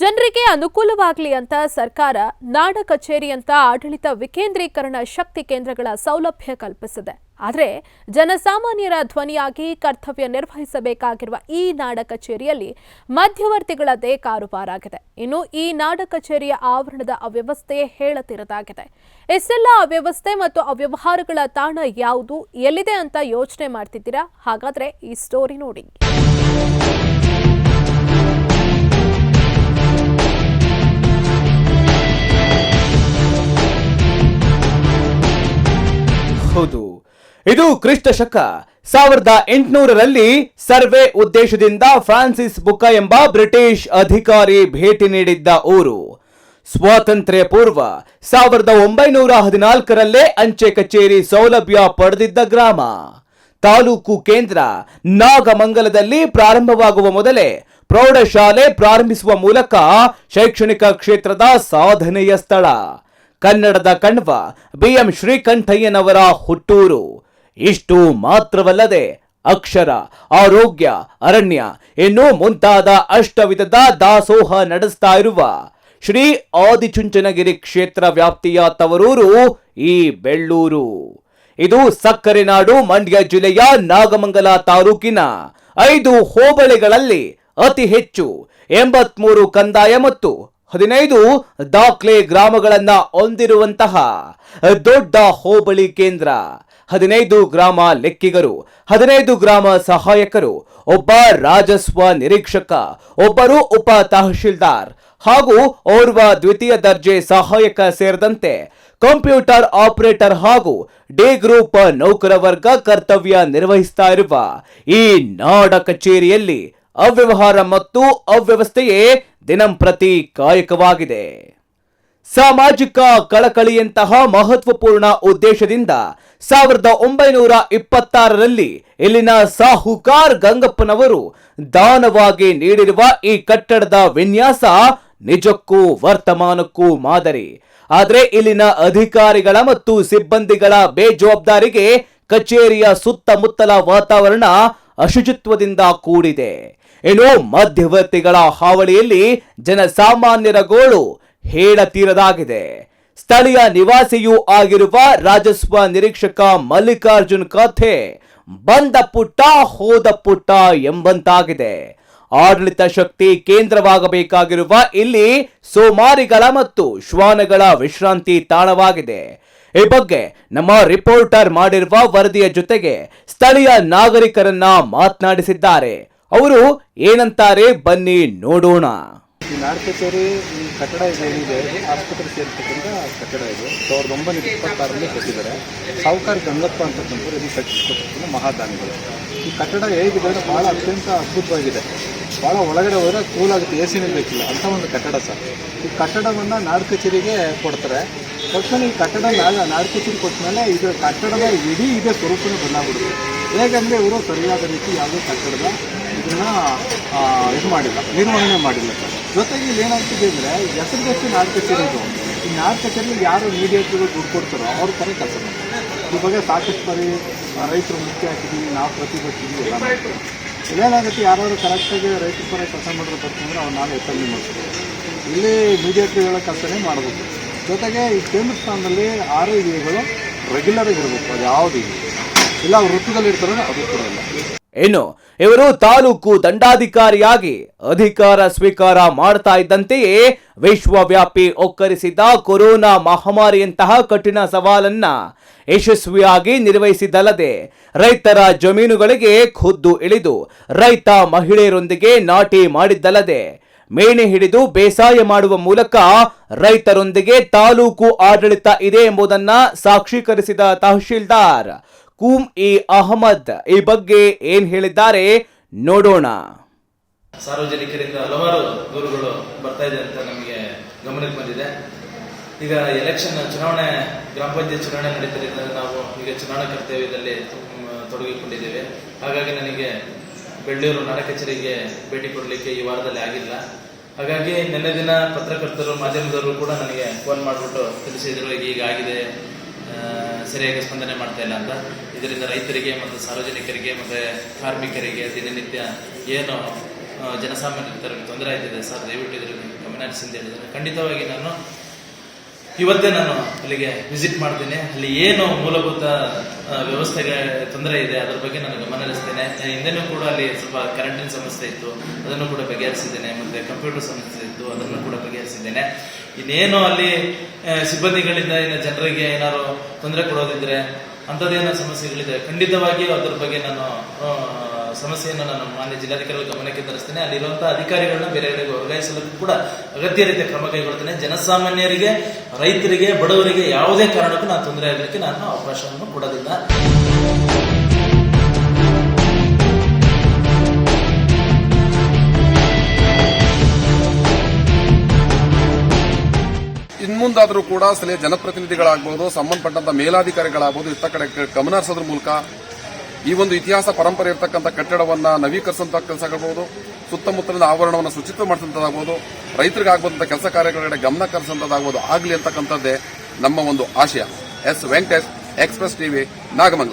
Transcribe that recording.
ಜನರಿಗೆ ಅನುಕೂಲವಾಗಲಿ ಅಂತ ಸರ್ಕಾರ ನಾಡ ಕಚೇರಿ ಅಂತ ಆಡಳಿತ ವಿಕೇಂದ್ರೀಕರಣ ಶಕ್ತಿ ಕೇಂದ್ರಗಳ ಸೌಲಭ್ಯ ಕಲ್ಪಿಸಿದೆ. ಆದರೆ ಜನಸಾಮಾನ್ಯರ ಧ್ವನಿಯಾಗಿ ಕರ್ತವ್ಯ ನಿರ್ವಹಿಸಬೇಕಾಗಿರುವ ಈ ನಾಡ ಕಚೇರಿಯಲ್ಲಿ ಮಧ್ಯವರ್ತಿಗಳದೇ ಕಾರುಬಾರಾಗಿದೆ ಇನ್ನು ಈ ನಾಡ ಕಚೇರಿಯ ಆವರಣದ ಅವ್ಯವಸ್ಥೆ ಹೇಳತಿರದಾಗಿದೆ. ಎಷ್ಟೆಲ್ಲ ಅವ್ಯವಸ್ಥೆ ಮತ್ತು ಅವ್ಯವಹಾರಗಳ ತಾಣ ಯಾವುದು, ಎಲ್ಲಿದೆ ಅಂತ ಯೋಚನೆ ಮಾಡ್ತಿದ್ದೀರಾ? ಹಾಗಾದ್ರೆ ಈ ಸ್ಟೋರಿ ನೋಡಿ. ಹೌದು. ಇದು ಕ್ರಿಸ್ತ ಶಕ. ಸಾವಿರದ ಎಂಟುನೂರರಲ್ಲಿ ಸರ್ವೆ ಉದ್ದೇಶದಿಂದ ಫ್ರಾನ್ಸಿಸ್ ಬುಕ್ಕ ಎಂಬ ಬ್ರಿಟಿಷ್ ಅಧಿಕಾರಿ ಭೇಟಿ ನೀಡಿದ್ದ ಊರು. ಸ್ವಾತಂತ್ರ್ಯ ಪೂರ್ವ ಸಾವಿರದ ಒಂಬೈನೂರ ಹದಿನಾಲ್ಕರಲ್ಲೇ ಅಂಚೆ ಕಚೇರಿ ಸೌಲಭ್ಯ ಪಡೆದಿದ್ದ ಗ್ರಾಮ. ತಾಲೂಕು ಕೇಂದ್ರ ನಾಗಮಂಗಲದಲ್ಲಿ ಪ್ರಾರಂಭವಾಗುವ ಮೊದಲೇ ಪ್ರೌಢಶಾಲೆ ಪ್ರಾರಂಭಿಸುವ ಮೂಲಕ ಶೈಕ್ಷಣಿಕ ಕ್ಷೇತ್ರದ ಸಾಧನೆಯ ಸ್ಥಳ. ಕನ್ನಡದ ಕಣ್ವ ಬಿ ಎಂ ಶ್ರೀಕಂಠಯ್ಯನವರ ಹುಟ್ಟೂರು. ಇಷ್ಟು ಮಾತ್ರವಲ್ಲದೆ ಅಕ್ಷರ, ಆರೋಗ್ಯ, ಅರಣ್ಯ ಇನ್ನು ಮುಂತಾದ ಅಷ್ಟವಿಧದ ದಾಸೋಹ ನಡೆಸ್ತಾ ಇರುವ ಶ್ರೀ ಆದಿಚುಂಚನಗಿರಿ ಕ್ಷೇತ್ರ ವ್ಯಾಪ್ತಿಯ ತವರೂರು ಈ ಬೆಳ್ಳೂರು. ಇದು ಸಕ್ಕರೆ ನಾಡು ಮಂಡ್ಯ ಜಿಲ್ಲೆಯ ನಾಗಮಂಗಲ ತಾಲೂಕಿನ ಐದು ಹೋಬಳಿಗಳಲ್ಲಿ ಅತಿ ಹೆಚ್ಚು ಎಂಬತ್ಮೂರು ಕಂದಾಯ ಮತ್ತು ಹದಿನೈದು ದಾಖಲೆ ಗ್ರಾಮಗಳನ್ನ ಹೊಂದಿರುವಂತಹ ದೊಡ್ಡ ಹೋಬಳಿ ಕೇಂದ್ರ. ಹದಿನೈದು ಗ್ರಾಮ ಲೆಕ್ಕಿಗರು, ಹದಿನೈದು ಗ್ರಾಮ ಸಹಾಯಕರು, ಒಬ್ಬ ರಾಜಸ್ವ ನಿರೀಕ್ಷಕ, ಒಬ್ಬರು ಉಪ ತಹಶೀಲ್ದಾರ್ ಹಾಗೂ ಓರ್ವ ದ್ವಿತೀಯ ದರ್ಜೆ ಸಹಾಯಕ ಸೇರಿದಂತೆ ಕಂಪ್ಯೂಟರ್ ಆಪರೇಟರ್ ಹಾಗೂ ಡಿ ಗ್ರೂಪ್ ನೌಕರ ವರ್ಗ ಕರ್ತವ್ಯ ನಿರ್ವಹಿಸ್ತಾ ಇರುವ ಈ ನಾಡ ಕಚೇರಿಯಲ್ಲಿ ಅವ್ಯವಹಾರ ಮತ್ತು ಅವ್ಯವಸ್ಥೆಯೇ ದಿನಂಪ್ರತಿ ಕಾಯಕವಾಗಿದೆ. ಸಾಮಾಜಿಕ ಕಳಕಳಿಯಂತಹ ಮಹತ್ವಪೂರ್ಣ ಉದ್ದೇಶದಿಂದ ಸಾವಿರದ ಒಂಬೈನೂರ ಇಪ್ಪತ್ತಾರರಲ್ಲಿ ಇಲ್ಲಿನ ಸಾಹುಕಾರ್ ಗಂಗಪ್ಪನವರು ದಾನವಾಗಿ ನೀಡಿರುವ ಈ ಕಟ್ಟಡದ ವಿನ್ಯಾಸ ನಿಜಕ್ಕೂ ವರ್ತಮಾನಕ್ಕೂ ಮಾದರಿ. ಆದರೆ ಇಲ್ಲಿನ ಅಧಿಕಾರಿಗಳ ಮತ್ತು ಸಿಬ್ಬಂದಿಗಳ ಬೇಜವಾಬ್ದಾರಿಗೆ ಕಚೇರಿಯ ಸುತ್ತಮುತ್ತಲ ವಾತಾವರಣ ಅಶುಚಿತ್ವದಿಂದ ಕೂಡಿದೆ. ಇನ್ನು ಮಧ್ಯವರ್ತಿಗಳ ಹಾವಳಿಯಲ್ಲಿ ಜನಸಾಮಾನ್ಯರ ಗೋಳು ಹೇಳತೀರದಾಗಿದೆ. ಸ್ಥಳೀಯ ನಿವಾಸಿಯೂ ಆಗಿರುವ ರಾಜಸ್ವ ನಿರೀಕ್ಷಕ ಮಲ್ಲಿಕಾರ್ಜುನ್ ಕಥೆ ಬಂದ ಪುಟ್ಟ, ಹೋದ ಪುಟ್ಟ ಎಂಬಂತಾಗಿದೆ. ಆಡಳಿತ ಶಕ್ತಿ ಕೇಂದ್ರವಾಗಬೇಕಾಗಿರುವ ಇಲ್ಲಿ ಸೋಮಾರಿಗಳ ಮತ್ತು ಶ್ವಾನಗಳ ವಿಶ್ರಾಂತಿ ತಾಣವಾಗಿದೆ. ಈ ಬಗ್ಗೆ ನಮ್ಮ ರಿಪೋರ್ಟರ್ ಮಾಡಿರುವ ವರದಿಯ ಜೊತೆಗೆ ಸ್ಥಳೀಯ ನಾಗರಿಕರನ್ನ ಮಾತನಾಡಿಸಿದ್ದಾರೆ. ಅವರು ಏನಂತಾರೆ ಬನ್ನಿ ನೋಡೋಣ. ಈ ನಾಡ್ ಈ ಕಟ್ಟಡ ಏನಿದೆ, ಆಸ್ಪತ್ರೆ ಸೇರ್ತಕ್ಕಂಥ ಕಟ್ಟಡ ಇದು. ಸಾವಿರದ ಒಂಬೈನೂರ ಇಪ್ಪತ್ತಾರರಲ್ಲಿ ಕಟ್ಟಿದ್ದಾರೆ. ಸಾವುಕಾರ ಗಂಗಪ್ಪ ಅಂತಕ್ಕಂಥವ್ರು ಇದು ಕಟ್ಟಿಸ್ಕೊಟ್ಟಿರ್ತಕ್ಕಂಥ ಮಹಾದಾನಿಗಳು. ಈ ಕಟ್ಟಡ ಹೇಗಿದೆ ಅಂದರೆ ಭಾಳ ಅತ್ಯಂತ ಅದ್ಭುತವಾಗಿದೆ. ಭಾಳ ಒಳಗಡೆ ಹೋದರೆ ಕೂಲ್ ಆಗುತ್ತೆ ಎ ಸಿನೇ ಬೇಕಿಲ್ಲ. ಅಂತ ಒಂದು ಕಟ್ಟಡ ಸರ್. ಈ ಕಟ್ಟಡವನ್ನು ನಾಡ್ ಕಚೇರಿಗೆ ಕೊಡ್ತಾರೆ. ಕೊಟ್ಮೇಲೆ ಈ ಕಟ್ಟಡ ನಾಡ ಕಚೇರಿ ಕೊಟ್ಮೇಲೆ ಇದು ಕಟ್ಟಡದ ಇಡೀ ಇದೇ ಸ್ವರೂಪನೇ ಬದಲಾಗ್ಬಿಡುತ್ತೆ ಹೇಗಂದ್ರೆ ಇವರು ಸರಿಯಾದ ರೀತಿ ಯಾವುದೇ ಕಟ್ಟಡದ ಇದನ್ನ ಇದು ಮಾಡಿಲ್ಲ, ನಿರ್ವಹಣೆ ಮಾಡಿಲ್ಲ. ಜೊತೆಗೆ ಇಲ್ಲಿ ಏನಾಗ್ತಿದೆ ಅಂದರೆ ಹೆಸರಿಗಷ್ಟು ನಾಲ್ಕು ಕಚೇರಿ ಇದು ಈ ನಾಲ್ಕು ಕಚೇರಿ ಯಾರು ಮೀಡಿಯೇಟ್ಗಳು ದುಡ್ಡು ಕೊಡ್ತಾರೋ ಅವ್ರ ಥರ ಕೆಲಸ ಮಾಡ್ತಾರೆ. ಈ ಬಗ್ಗೆ ಸಾಕಷ್ಟು ಬಾರಿ ರೈತರು ಮುಖ್ಯ ಹಾಕಿದ್ದೀವಿ ನಾವು ಪ್ರತಿಭಟಿಸಿದ್ದೀವಿ ಎಲ್ಲ ಮಾಡ್ತೀವಿ. ಇಲ್ಲೇನಾಗುತ್ತೆ, ಯಾರಾದ್ರು ಕರೆಕ್ಟಾಗಿ ರೈತರ ಪರ ಕೆಲಸ ಮಾಡಿರೋ ಬರ್ತಂದ್ರೆ ಅವ್ರು ನಾನು ಎತ್ತಲ್ಲಿ ಮಾಡ್ತೀವಿ ಇಲ್ಲಿ ಮೀಡಿಯೇಟ್ರಿಗಳ ಕೆಲಸನೇ ಮಾಡಬೇಕು. ಜೊತೆಗೆ ಈ ಕೇಂದ್ರ ಸ್ಥಾನದಲ್ಲಿ ಆರ್ ಐ ವಿಗಳು ರೆಗ್ಯುಲರ್ ಅದು ಯಾವುದು ಇಲ್ಲ. ಅವ್ರು ವೃತ್ತದಲ್ಲಿ ಇರ್ತಾರೆ ಅದು ಕೂಡ ಇಲ್ಲ. ಇನ್ನು ಇವರು ತಾಲೂಕು ದಂಡಾಧಿಕಾರಿಯಾಗಿ ಅಧಿಕಾರ ಸ್ವೀಕಾರ ಮಾಡ್ತಾ ಇದ್ದಂತೆಯೇ ವಿಶ್ವವ್ಯಾಪಿ ಒಕ್ಕರಿಸಿದ ಕೊರೋನಾ ಮಹಾಮಾರಿಯಂತಹ ಕಠಿಣ ಸವಾಲನ್ನ ಯಶಸ್ವಿಯಾಗಿ ನಿರ್ವಹಿಸಿದಲ್ಲದೆ ರೈತರ ಜಮೀನುಗಳಿಗೆ ಖುದ್ದು ಇಳಿದು ರೈತ ಮಹಿಳೆಯರೊಂದಿಗೆ ನಾಟಿ ಮಾಡಿದ್ದಲ್ಲದೆ ಮೇಣೆ ಹಿಡಿದು ಬೇಸಾಯ ಮಾಡುವ ಮೂಲಕ ರೈತರೊಂದಿಗೆ ತಾಲೂಕು ಆಡಳಿತ ಇದೆ ಎಂಬುದನ್ನ ಸಾಕ್ಷೀಕರಿಸಿದ ತಹಶೀಲ್ದಾರ್ ಕೂಮ್ ಇ ಅಹಮದ್. ಈ ಬಗ್ಗೆ ಏನ್ ಹೇಳಿದ್ದಾರೆ ನೋಡೋಣ. ಸಾರ್ವಜನಿಕರಿಂದ ಹಲವಾರು ದೂರುಗಳು ಬರ್ತಾ ಇದೆ ಅಂತ ನಮಗೆ ಗಮನಕ್ಕೆ ಬಂದಿದೆ. ಈಗ ಎಲೆಕ್ಷನ್ ಚುನಾವಣೆ ಗ್ರಾಮ ಪಂಚಾಯತ್ ಚುನಾವಣೆ ನಡೀತಿರೋದ್ರಿಂದ ನಾವು ಈಗ ಚುನಾವಣಾ ಕರ್ತವ್ಯದಲ್ಲಿ ತೊಡಗಿಕೊಂಡಿದ್ದೇವೆ. ಹಾಗಾಗಿ ನನಗೆ ಬೆಳ್ಳೂರು ನಾಡ ಕಚೇರಿಗೆ ಭೇಟಿ ಕೊಡಲಿಕ್ಕೆ ಈ ವಾರದಲ್ಲಿ ಆಗಿಲ್ಲ. ಹಾಗಾಗಿ ನಿನ್ನೆ ದಿನ ಪತ್ರಕರ್ತರು ಮಾಧ್ಯಮದವರು ಕೂಡ ನನಗೆ ಫೋನ್ ಮಾಡಿಬಿಟ್ಟು ತಿಳಿಸಿದ್ರು ಈಗ ಹೀಗಾಗಿದೆ. ಆ, ಸರಿಯಾಗಿ ಸ್ಪಂದನೆ ಮಾಡ್ತಾ ಇಲ್ಲ ಅಂತ. ಇದರಿಂದ ರೈತರಿಗೆ ಮತ್ತು ಸಾರ್ವಜನಿಕರಿಗೆ ಮತ್ತು ಕಾರ್ಮಿಕರಿಗೆ ದಿನನಿತ್ಯ ಏನು ಜನಸಾಮಾನ್ಯರ ಜನಸಾಮಾನ್ಯರಿಗೆ ತೊಂದರೆ ಆಯ್ತಿದೆ ಸರ್, ದಯವಿಟ್ಟು ಇದರಲ್ಲಿ ಗಮನ ಹರಿಸಿ ಅಂತ ಖಂಡಿತವಾಗಿ ನಾನು ಇವತ್ತೇ ನಾನು ಅಲ್ಲಿಗೆ ವಿಸಿಟ್ ಮಾಡ್ತೀನಿ. ಅಲ್ಲಿ ಏನು ಮೂಲಭೂತ ವ್ಯವಸ್ಥೆಗೆ ತೊಂದರೆ ಇದೆ, ಅದ್ರ ಬಗ್ಗೆ ನಾನು ಗಮನ ಹರಿಸ್ತೇನೆ. ಹಿಂದೆನೂ ಕೂಡ ಅಲ್ಲಿ ಸ್ವಲ್ಪ ಕರೆಂಟಿನ ಸಮಸ್ಯೆ ಇತ್ತು. ಅದನ್ನು ಕೂಡ ಬಗೆಹರಿಸಿದ್ದೇನೆ. ಮತ್ತೆ ಕಂಪ್ಯೂಟರ್ ಸಮಸ್ಯೆ ಇತ್ತು. ಅದನ್ನು ಕೂಡ ಬಗೆಹರಿಸಿದ್ದೇನೆ. ಇನ್ನೇನು ಅಲ್ಲಿ ಸಿಬ್ಬಂದಿಗಳಿಂದ ಇನ್ನು ಜನರಿಗೆ ಏನಾದ್ರು ತೊಂದರೆ ಕೊಡೋದಿದ್ರೆ ಅಂಥದ್ದೇನೋ ಸಮಸ್ಯೆಗಳಿದೆ, ಖಂಡಿತವಾಗಿಯೂ ಅದ್ರ ಬಗ್ಗೆ ನಾನು ಸಮಸ್ಯೆಯನ್ನು ನಾನು ಮಾನ್ಯ ಜಿಲ್ಲಾಧಿಕಾರಿಗಳ ಗಮನಕ್ಕೆ ತರಿಸ್ತೇನೆ. ಅಲ್ಲಿರುವಂತಹ ಅಧಿಕಾರಿಗಳನ್ನು ಬೇರೆ ಬೇರೆ ವರ್ಗಾಯಿಸಲು ಕೂಡ ಅಗತ್ಯ ರೀತಿಯ ಕ್ರಮ ಕೈಗೊಳ್ತೇನೆ ಜನಸಾಮಾನ್ಯರಿಗೆ, ರೈತರಿಗೆ, ಬಡವರಿಗೆ ಯಾವುದೇ ಕಾರಣಕ್ಕೂ ನಾನು ತೊಂದರೆ ಆಗಲಿಕ್ಕೆ ನಾನು ಅವಕಾಶವನ್ನು ಕೊಡೋದಿಲ್ಲ. ಇನ್ಮುಂದಾದರೂ ಕೂಡ ಸ್ಥಳೀಯ ಜನಪ್ರತಿನಿಧಿಗಳಾಗಬಹುದು ಸಂಬಂಧಪಟ್ಟಂತ ಮೇಲಾಧಿಕಾರಿಗಳಾಗಬಹುದು ಇತ್ತ ಕಡೆ ಗಮನ ಹರಿಸೋದ್ರ ಮೂಲಕ ಈ ಒಂದು ಇತಿಹಾಸ ಪರಂಪರೆ ಇರತಕ್ಕಂಥ ಕಟ್ಟಡವನ್ನ ನವೀಕರಿಸುವಂತ ಕೆಲಸ ಆಗಬಹುದು ಸುತ್ತಮುತ್ತಲಿನ ಆವರಣವನ್ನು ಶುಚಿತ್ವ ಮಾಡಿಸುವಂತಾಗಬಹುದು ರೈತರಿಗೆ ಆಗುವಂತಹ ಕೆಲಸ ಕಾರ್ಯಗಳ ಗಮನ ಕರೆಸುವಂತದ್ದಾಗಬಹುದು ಆಗಲಿ ಅಂತಕ್ಕಂಥದ್ದೇ ನಮ್ಮ ಒಂದು ಆಶಯ. S Venkatesh Express TV Nagamangala.